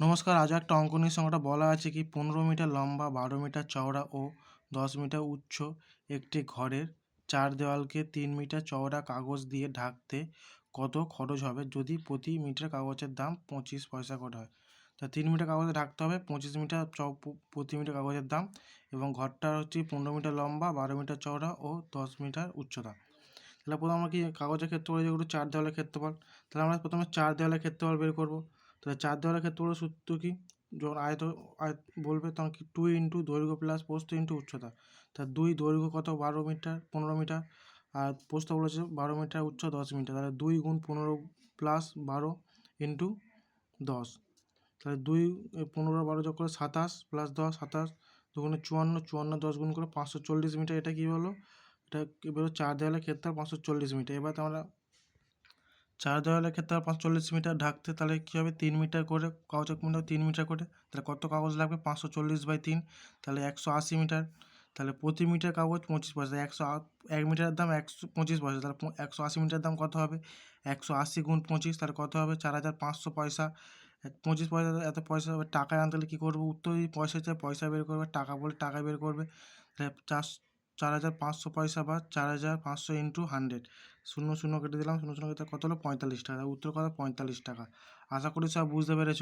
নমস্কার, আজ একটা অঙ্ক নিয়ে বলা আছে কি, পনেরো মিটার লম্বা, বারো মিটার চওড়া ও দশ মিটার উচ্চ একটি ঘরের চার দেওয়ালকে তিন মিটার চওড়া কাগজ দিয়ে ঢাকতে কত খরচ হবে? যদি প্রতি মিটার কাগজের দাম পঁচিশ পয়সা করে হয়। তা তিন মিটার কাগজে ঢাকতে হবে, পঁচিশ মিটার চ প্রতি মিটার কাগজের দাম এবং ঘরটা হচ্ছে পনেরো মিটার লম্বা, বারো মিটার চওড়া ও দশ মিটার উচ্চতা। তাহলে প্রথমে আমরা কি কাগজের ক্ষেত্রফল যেগুলো চার দেওয়ালের ক্ষেত্রফল, তাহলে আমরা প্রথমে চার দেওয়ালের ক্ষেত্রফল বের করব। তাহলে চার দেওয়ালের ক্ষেত্রফলের সূত্র কি? যখন আয়ত আয়ত বলবে তখন কি টু ইন্টু দৈর্ঘ্য প্লাস প্রস্থ ইন্টু উচ্চতা। তা দুই দৈর্ঘ্য কত? বারো মিটার, পনেরো মিটার। আর প্রস্থ বলেছে বারো মিটার, উচ্চ দশ মিটার। তাহলে দুই গুণ পনেরো প্লাস বারো ইন্টু দশ। তাহলে দুই পনেরো বারো যোগ করে সাতাশ প্লাস দশ, সাতাশ দুগুণে চুয়ান্ন চুয়ান্ন দশ গুণ করে পাঁচশো চল্লিশ মিটার। এটা কী বলো এটা কি বলো চার দেওয়ালের ক্ষেত্রে পাঁচশো চল্লিশ মিটার। এবার তো আমরা চার দেওয়ালের ক্ষেত্রে পাঁচশো চল্লিশ মিটার ঢাকতে তাহলে কী হবে? তিন মিটার করে কাগজের মিটার, তিন মিটার করে। তাহলে কত কাগজ লাগবে? পাঁচশো চল্লিশ বাই তিন। তাহলে একশো আশি মিটার। তাহলে প্রতি মিটার কাগজ পঁচিশ পয়সা। একশো এক মিটারের দাম একশো, পঁচিশ পয়সা। তাহলে একশো আশি মিটার দাম কত হবে? একশো আশি গুণ পঁচিশ। তাহলে কত হবে? চার হাজার পাঁচশো পয়সা। পঁচিশ পয়সা, এত পয়সা টাকায় আনতে হলে কী করব? উত্তর পয়সা চাই পয়সা বের করবে, টাকা বলে টাকা বের করবে। তাহলে চার চার হাজার পাঁচশো পয়সা বা চার হাজার পাঁচশো ইন্টু হান্ড্রেড শূন্য শূন্য কেটে দিলাম, শূন্য শূন্য কেটে কত হলো? পঁয়তাল্লিশ টাকা। উত্তর কত পঁয়তাল্লিশ টাকা। আশা করি সব বুঝতে পেরেছ।